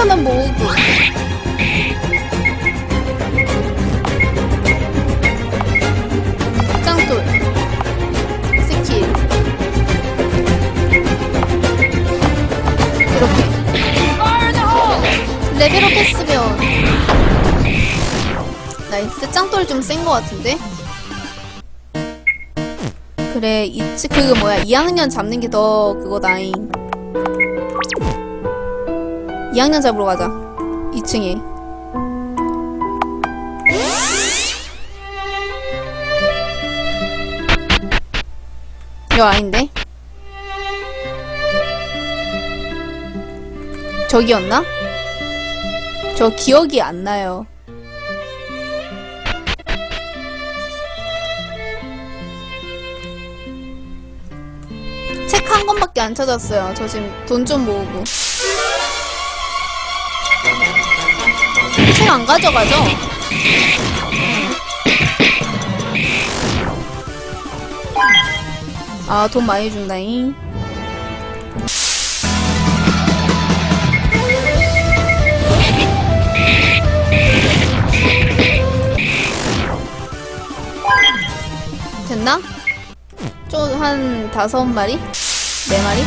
3,000원 모으고. 짱돌. 스킬. 이렇게. 레벨업 했으면. 나이스. 짱돌 좀 센 거 같은데? 그래, 이치, 그거 뭐야. 2학년 잡는 게 더 그거다잉. 2학년 잡으러 가자. 2층에. 이거 아닌데? 저기였나? 저 기억이 안 나요. 책 한 권밖에 안 찾았어요. 저 지금 돈 좀 모으고. 책안 가져가죠? 아, 돈 많이 준다잉. 됐나? 좀 한 다섯 마리? 네 마리?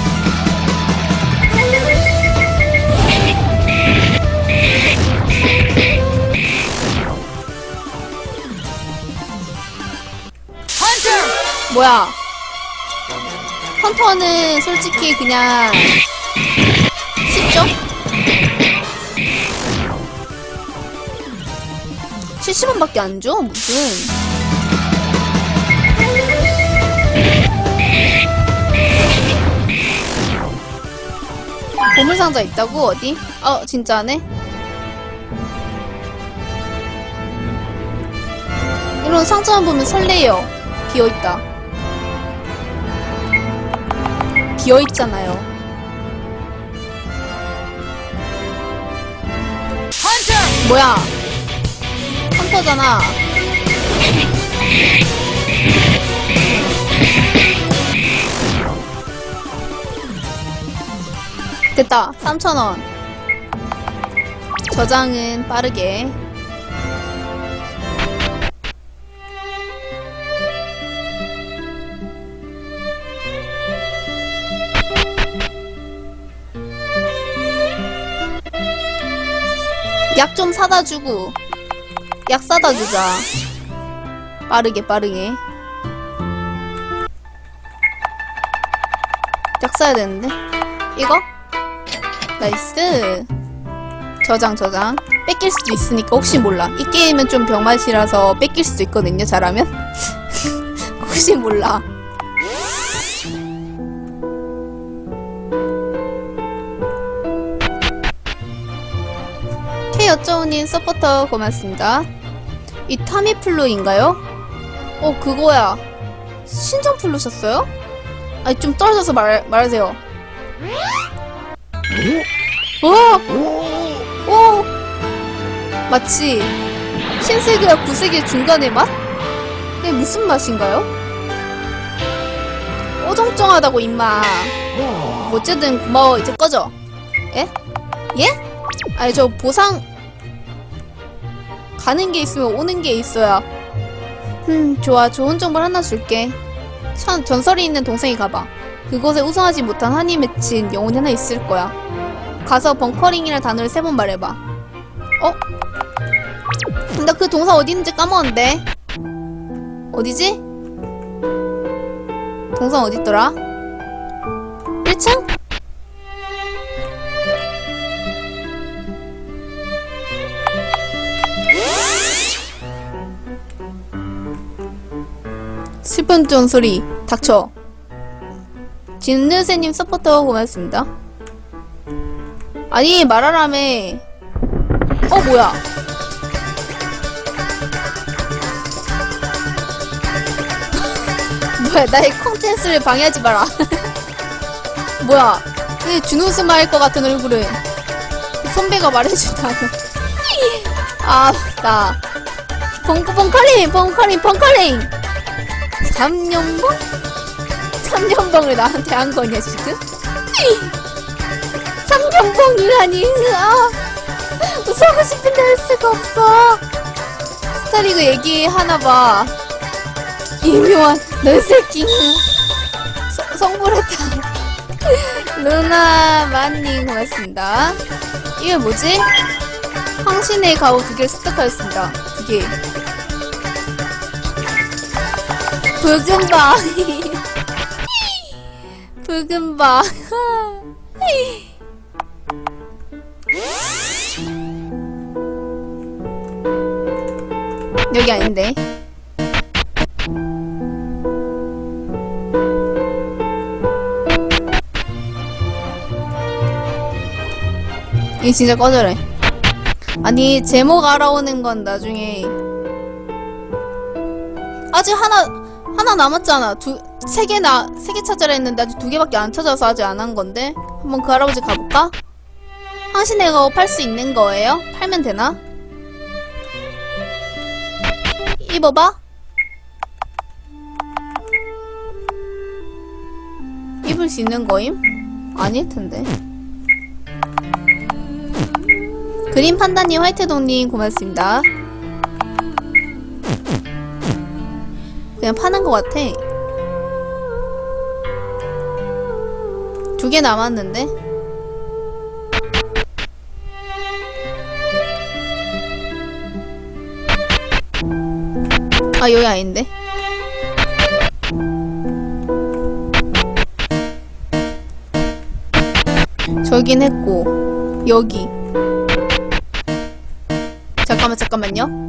뭐야? 헌터는 솔직히 그냥 쉽죠? 70원밖에 안 줘? 무슨? 보물상자 있다고? 어디? 어, 진짜네? 이런 상자만 보면 설레요. 비어있다. 비어 있잖아요. 뭐야? 헌터잖아. 됐다. 3,000원. 저장은 빠르게. 약 좀 사다 주고. 약 사다 주자. 빠르게, 빠르게. 약 사야 되는데. 이거? 나이스. 저장, 저장. 뺏길 수도 있으니까 혹시 몰라. 이 게임은 좀 병맛이라서 뺏길 수도 있거든요, 잘하면. 혹시 몰라. 님 서포터 고맙습니다. 이 타미플루인가요? 어, 그거야. 신청 플루셨어요? 아니, 좀 떨어져서 말, 말하세요. 오! 오! 마치 신세계와 구세계 중간의 맛? 이게 무슨 맛인가요? 어정쩡하다고 임마 어쨌든 고마워 이제 꺼져 예? 예? 아니 저 보상 가는 게 있으면 오는 게 있어야 음 좋아 좋은 정보를 하나 줄게 천, 전설이 있는 동생이 가봐 그곳에 우승하지 못한 한이 맺힌 영혼이 하나 있을 거야 가서 벙커링이라는 단어를 세 번 말해봐. 어? 나 그 동사 어디 있는지 까먹었는데. 어디지? 동사 어딨더라? 1층? 슬픈 톤 소리 닥쳐. 진느새님 서포터 고맙습니다. 아니 말하라며. 어 뭐야? 뭐야 나의 콘텐츠를 방해하지 마라. 뭐야 그 준우승 할것 같은 얼굴은 선배가 말해준다고 아나. 벙커링 벙커링 벙커링 3년봉? 3년봉을 나한테 한 거냐 지금? 삼경봉이라니 아 무서워 싶은데 할 수가 없어. 스타리그 얘기하나봐. 이묘한 너 새끼. 서- 성불했다. 루나 만님 고맙습니다. 이게 뭐지? 황신의 가오 두 개를 습득하였습니다. 두 개. 붉은 방. 붉은 방. 여기 아닌데. 이 진짜 꺼져래. 아니 제목 알아오는 건 나중에 아직 하나 하나 남았잖아. 두 세 개나 세 개 찾으라 했는데 아직 두 개밖에 안 찾아서 아직 안 한 건데 한번 그 할아버지 가볼까? 황신애가 팔수 있는 거예요? 팔면 되나? 입어봐. 입을 수 있는 거임? 아닐 텐데. 그림 판다님, 화이트 동님 고맙습니다. 그냥 파는 것 같아. 두 개 남았는데? 아, 여기 아닌데? 저긴 했고, 여기. 잠깐만, 잠깐만요.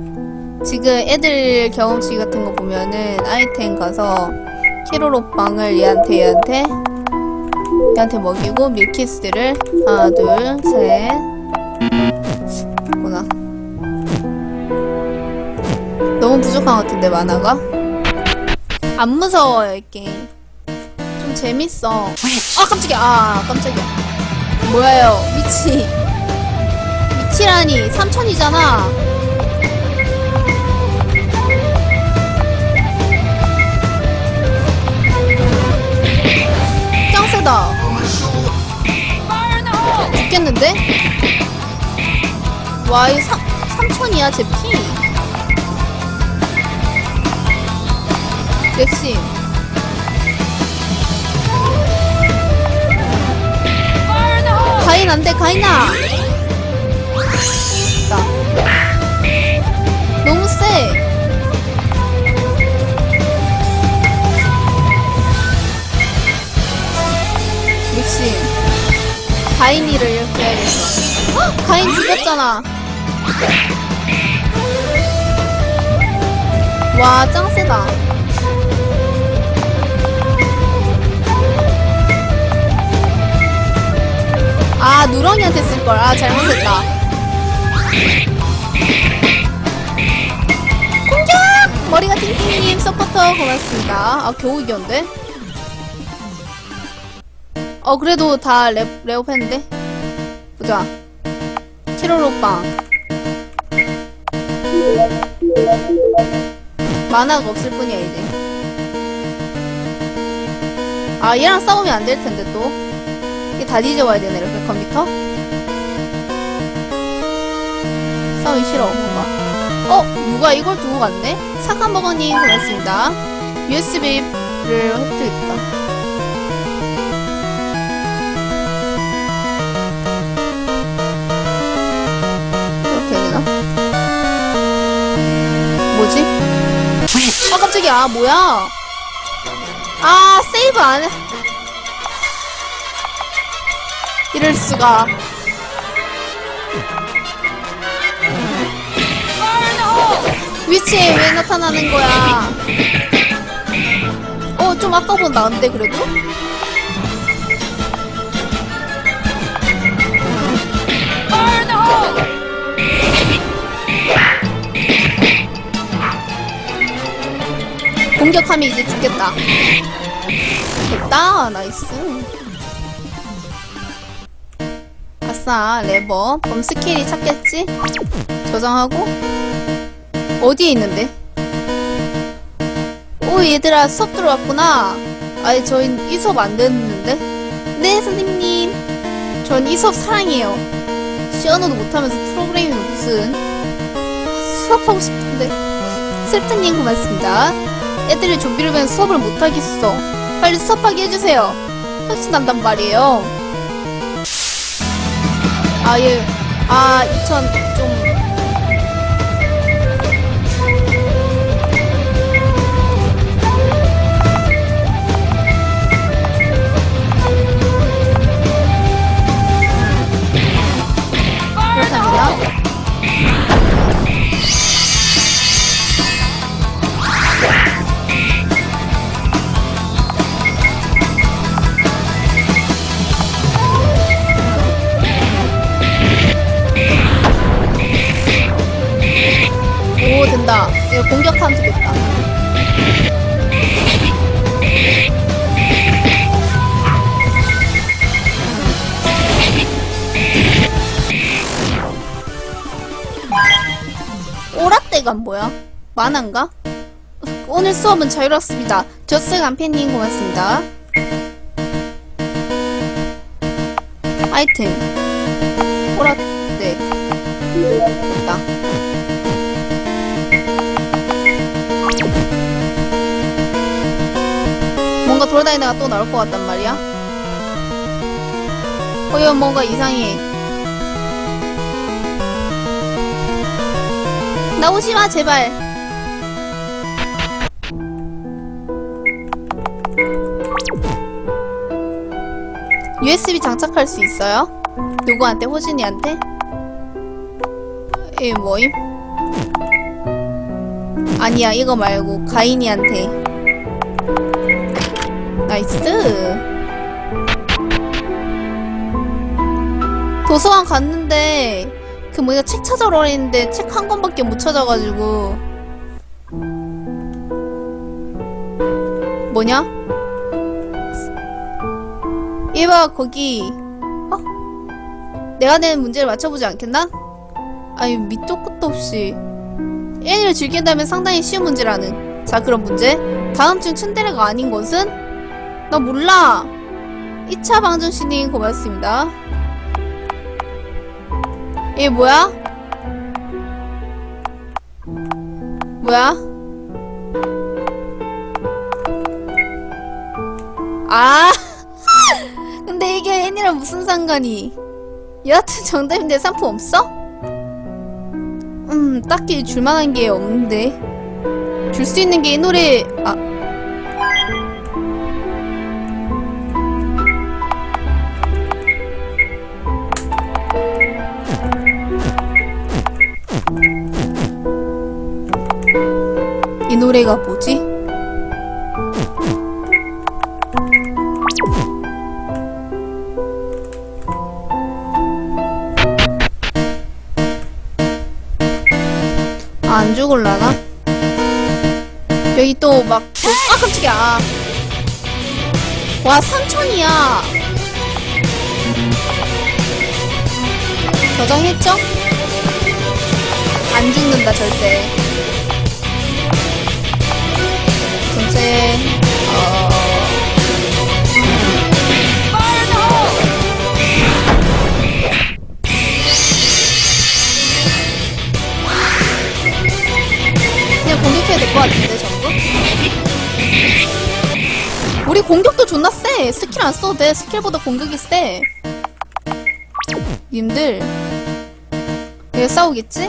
지금 애들 경험치 같은 거 보면은 아이템 가서 키로로빵을 얘한테, 얘한테, 얘한테 먹이고 밀키스를 하나, 둘, 셋. 뭐나. 너무 부족한 것 같은데, 만화가? 안 무서워요, 이 게임. 좀 재밌어. 아, 깜짝이야. 아, 깜짝이야. 뭐야요, 미치. 미치라니, 삼천이잖아. 와, 이 삼, 삼천이야, 제 피. 렉심. 가인 안 돼, 가인아! 나. 너무 세. 렉심. 가인이를 이렇게 해야겠어. 헉! 가인 죽였잖아. 와, 짱 세다. 아, 누렁이한테 쓸걸. 아, 잘못했다. 공격! 머리가 팅팅님 서포터 고맙습니다. 아, 겨우 이겼는데? 어, 그래도 다 레, 레오했는데? 보자. 키로로빵. 만화가 없을 뿐이야, 이제. 아, 얘랑 싸우면 안 될 텐데, 또. 이게 다 뒤져와야 되네, 이렇게 컴퓨터? 싸우기 싫어, 뭔가. 어? 누가 이걸 두고 갔네? 사칸버거님 고맙습니다. USB를 획득했다. 아, 깜짝이야. 아, 뭐야? 아, 세이브 안 해. 이럴 수가. 위치에 왜 나타나는 거야? 어, 좀 아까 보다 나은데, 그래도? 공격하면 이제 죽겠다. 됐다, 나이스. 아싸, 레버. 그럼 스킬이 찾겠지? 저장하고. 어디에 있는데? 오, 얘들아, 수업 들어왔구나. 아니, 저희 이 수업 안 듣는데? 네, 선생님. 전 이 수업 사랑해요. 시어너도 못하면서 프로그램이 무슨 수업하고 싶은데 슬프님 고맙습니다 애들이 좀비를 보면 수업을 못하겠어. 빨리 수업하게 해주세요. 혁신한단 말이에요. 아예. 아 2000 좀 만화인가? 오늘 수업은 자유롭습니다. 저스 간팬님 고맙습니다. 아이템 오라떼 됐다. 뭔가 돌아다니다가 또 나올 것 같단 말이야. 어, 이건 뭔가 이상해. 나오지 마, 제발. USB 장착할 수 있어요? 누구한테? 호진이한테? 이 뭐임? 아니야, 이거 말고 가인이한테. 나이스. 도서관 갔는데 그 뭐냐 책 찾아오라 했는데 책 한 권밖에 못 찾아가지고 뭐냐? 얘봐 거기 어? 내가 낸 문제를 맞춰보지 않겠나? 아니 밑도 끝도 없이 애니를 즐긴다면 상당히 쉬운 문제라는 자 그럼 문제 다음 중 츤데레가 아닌 것은? 나 몰라 2차 방정신님 고맙습니다 얘 뭐야? 뭐야? 아 애니랑 무슨 상관이 여하튼 정답인데 상품 없어? 음 딱히 줄만한 게 없는데 줄 수 있는 게 이 노래 아 이 노래가 뭐지? 또 막, 또- 아, 깜짝이야. 와, 3천이야. 저장했죠? 안 죽는다, 절대. 전체, 어, 그냥 공격해야 될 것 같은데, 전부? 우리 공격도 존나 세! 스킬 안 써도 돼. 스킬보다 공격이 세. 님들, 왜 싸우겠지?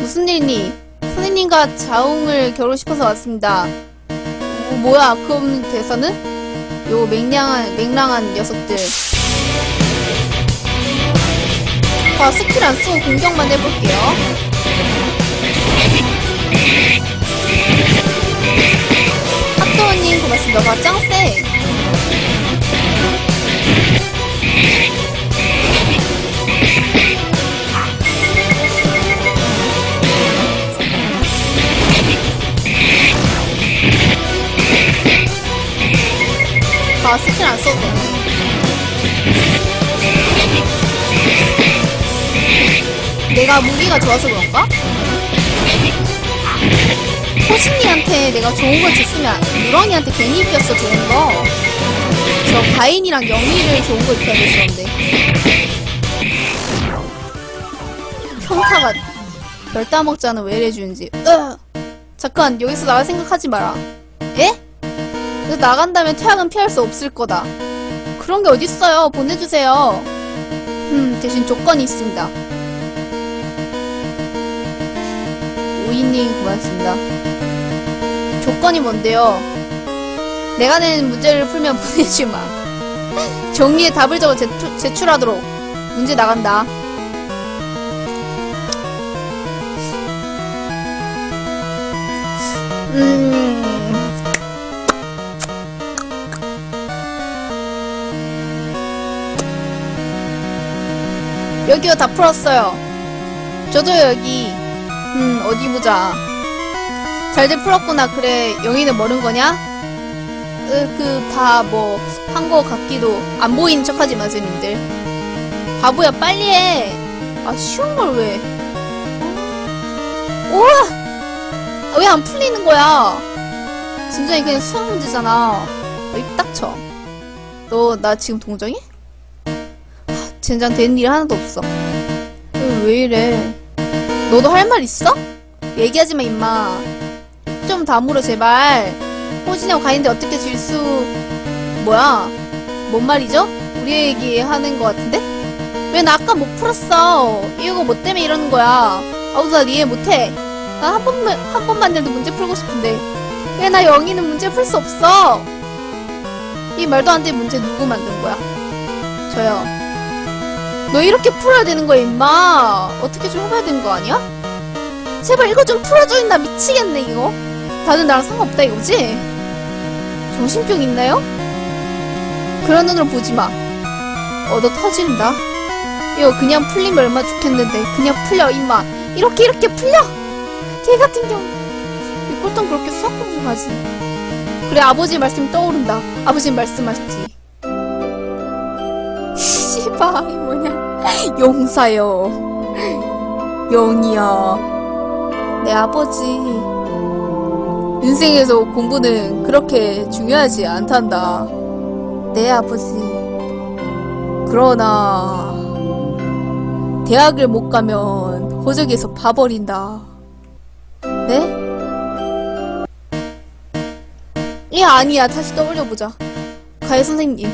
무슨 일이니? 선생님과 자웅을 싶어서 왔습니다. 어, 뭐야, 그럼 대사는? 요 맹랑한, 맹랑한 녀석들. 자, 스킬 안 쓰고 공격만 해볼게요. 학도원님 고맙습니다. 와, 짱 쎄. 아, 스킬 안 써도 되네. 내가 무기가 좋아서 그런가? 호신이한테 내가 좋은 걸 줬으면 누렁이한테 괜히 입혔어 좋은 거. 저 가인이랑 영희를 좋은 거 입혀야 됐었는데. 평타가 별 따먹자는 왜 이래주는지. 으. 잠깐 여기서 나갈 생각하지 마라. 예? 그래서 나간다면 퇴학은 피할 수 없을 거다. 그런 게 어딨어요. 보내주세요. 음, 대신 조건이 있습니다. 오이님 고맙습니다. 조건이 뭔데요? 내가 낸 문제를 풀면 보내주마. 정리에 답을 적어 제출, 제출하도록. 문제 나간다. 음. 여기요, 다 풀었어요. 저도 여기, 음, 어디 보자. 잘들 풀었구나. 그래, 영희는 모른 거냐? 그, 다 뭐, 한 거 같기도. 안 보이는 척 하지 마세요, 님들. 바보야, 빨리 해! 아, 쉬운 걸 왜. 우와! 왜 안 풀리는 거야? 진정이 그냥 수학 문제잖아. 너입 닥쳐. 너, 나 지금 동정해? 하, 젠장 된일 하나도 없어. 왜, 왜 이래? 너도 할 말 있어? 얘기하지 마, 임마. 좀 다물어, 제발. 호진이하고 가인데 어떻게 질 수, 뭐야? 뭔 말이죠? 우리 얘기 하는 거 같은데? 왜 나 아까 못 풀었어? 이거 뭐 때문에 이러는 거야? 아우, 나 이해 못해. 나 한 번만, 한 번만이라도 문제 풀고 싶은데. 왜 나 영희는 문제 풀 수 없어? 이 말도 안 되는 문제 누구 만든 거야? 저요. 너 이렇게 풀어야 되는 거야, 임마. 어떻게 좀 해봐야 되는 거 아니야? 제발 이거 좀 풀어줘, 나 미치겠네, 이거. 다들 나랑 상관없다, 이거지? 정신병 있나요? 그런 눈으로 보지 마. 얻어 터진다. 이거 그냥 풀리면 얼마 좋겠는데. 그냥 풀려, 임마. 이렇게, 이렇게 풀려! 개 같은 경우. 이 꼴통 그렇게 수학 공부하지. 그래, 아버지 말씀 떠오른다. 아버지 말씀하셨지. 씨발, 뭐냐. 용사요. 영이야. 내 아버지. 인생에서 공부는 그렇게 중요하지 않단다. 내 아버지. 그러나, 대학을 못 가면 호적에서 봐버린다. 네? 이 아니야. 다시 떠올려보자. 가해 선생님.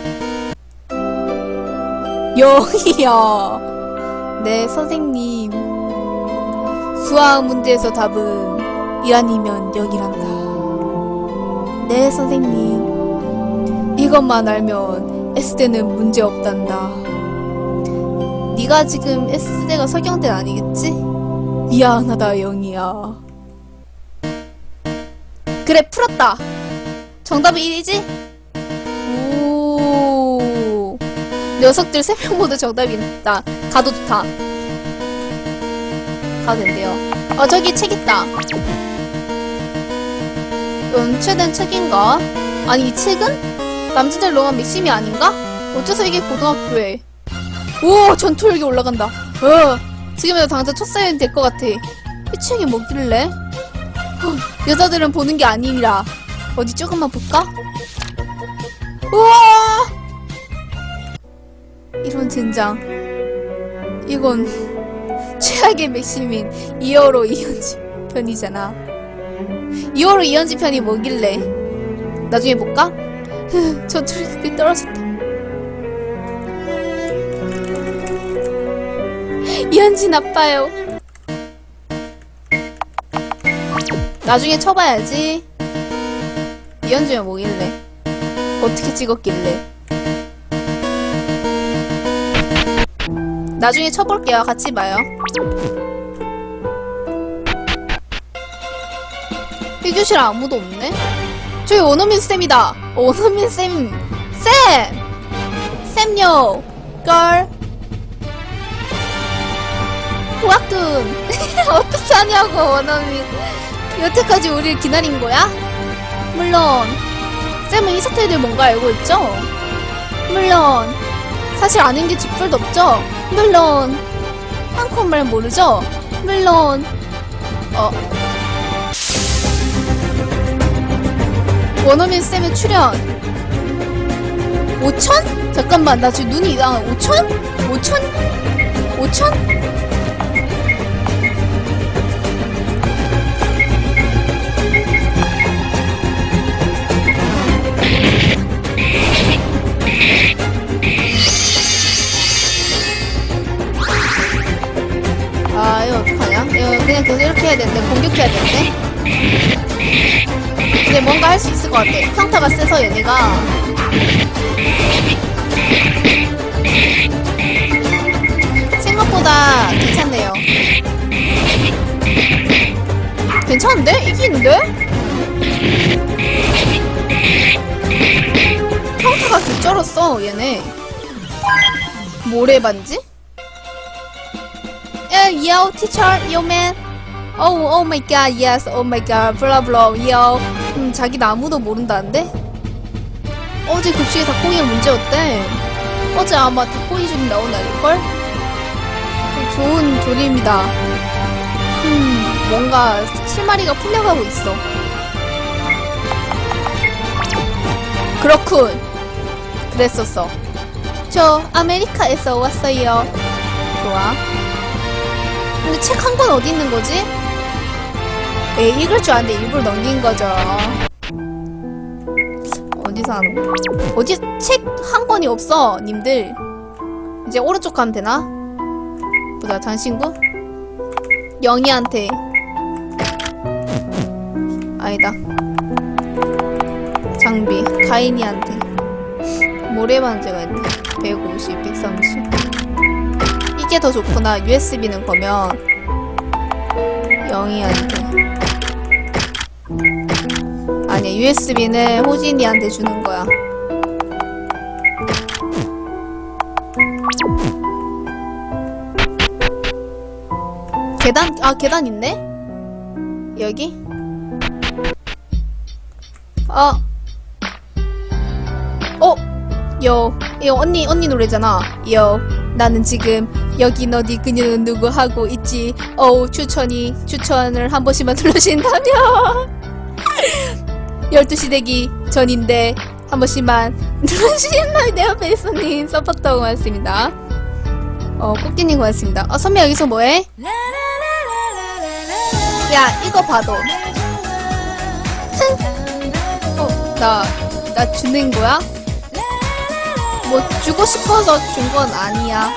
영이야. 네, 선생님. 수학 문제에서 답은 1 아니면 0이란다. 네, 선생님. 이것만 알면 S대는 문제 없단다. 네가 지금 S대가 서경대 아니겠지? 미안하다, 영이야. 그래, 풀었다. 정답은 1이지? 오. 녀석들 3명 모두 정답이 있다. 가도 좋다. 가도 된대요. 어, 저기 책 있다. 연체된 책인가? 아니, 이 책은? 남자들 로만 맥심이 아닌가? 어째서 이게 고등학교에. 오! 전투력이 올라간다. 어! 지금이라도 당장 첫 사연이 될 것 같아. 이 책이 뭐길래? 후, 여자들은 보는 게 아니라. 어디 조금만 볼까? 우와! 이런 젠장. 이건 최악의 맥심인 2호로 이현지 편이잖아. 2호로 이현지 편이 뭐길래? 나중에 볼까? 전투력이 떨어졌다. 이현지 나빠요. 나중에 쳐봐야지. 이현주면 뭐길래? 어떻게 찍었길래? 나중에 쳐볼게요. 같이 봐요. 해주실 아무도 없네? 저기 원어민 쌤이다. 원어민 쌤. 쌤! 쌤요. 걸. 후학군. 어떻게 하냐고, 원어민. 여태까지 우리를 기다린 거야? 물론 쌤은 이 대해 뭔가 알고 있죠? 물론 사실 아는 게 쥐뿔도 없죠? 물론 한국말 모르죠? 물론 어 원어민 쌤의 출연 5천? 잠깐만 나 지금 눈이 이상한 5천? 5천? 5천? 것 같아. 평타가 세서 얘네가. 생각보다 괜찮네요. 괜찮은데? 이기는데? 평타가 개쩔었어, 얘네. 모래 반지? Yeah, yo, teacher, yo, man. Oh, oh my god, yes, oh my god, blah, blah, yo. 음, 자기는 아무도 모른다는데? 어제 급식에 닭고기가 문제였대. 어제 아마 닭고기 조림 나온 날일걸? 좀 좋은 조림이다. 음, 뭔가 실마리가 풀려가고 있어. 그렇군. 그랬었어. 저 아메리카에서 왔어요. 좋아. 근데 책 한 권 어디 있는 거지? 에 읽을 줄 아는데 일부러 넘긴 거죠. 어디서 하는 거? 어디 책 한 권이 없어, 님들. 이제 오른쪽 가면 되나? 보자, 장신구? 영희한테. 아니다. 장비, 가인이한테. 모래반지가 있네. 150, 130. 이게 더 좋구나. USB는 거면. 영희한테. 아니야, USB는 호진이한테 주는 거야. 계단, 아, 계단 있네? 여기? 어. 어? 요, 이거 언니, 언니 노래잖아. 요, 나는 지금 여긴 어디 그녀는 누구 하고 있지. 어우, 추천이, 추천을 한 번씩만 눌러주신다면. 12시 되기 전인데, 한 번씩만 옆에 있어님 서포터 고맙습니다. 어, 꽃기님 고맙습니다. 어, 선미 여기서 뭐해? 야, 이거 봐도. 어, 나, 나 주는 거야? 뭐, 주고 싶어서 준 건 아니야.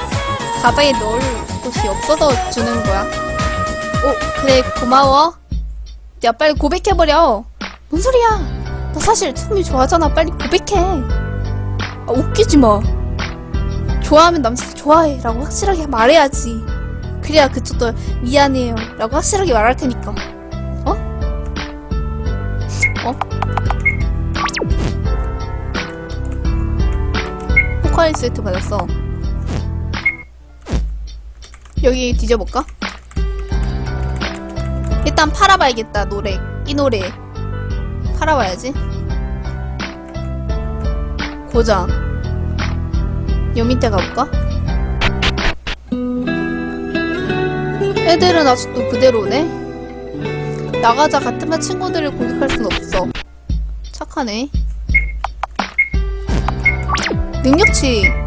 가방에 넣을 곳이 없어서 주는 거야. 오, 그래, 고마워. 야, 빨리 고백해버려. 뭔 소리야? 너 사실 승미 좋아하잖아. 빨리 고백해. 아, 웃기지 마. 좋아하면 남자 좋아해. 라고 확실하게 말해야지. 그래야 그쪽도 미안해요. 라고 확실하게 말할 테니까. 어? 어? 포카리 세트 받았어. 여기 뒤져볼까? 일단 팔아봐야겠다, 노래. 이 노래. 팔아봐야지. 고장. 요 밑에 가볼까? 애들은 아직도 그대로네? 나가자 같은 반 친구들을 공격할 순 없어. 착하네. 능력치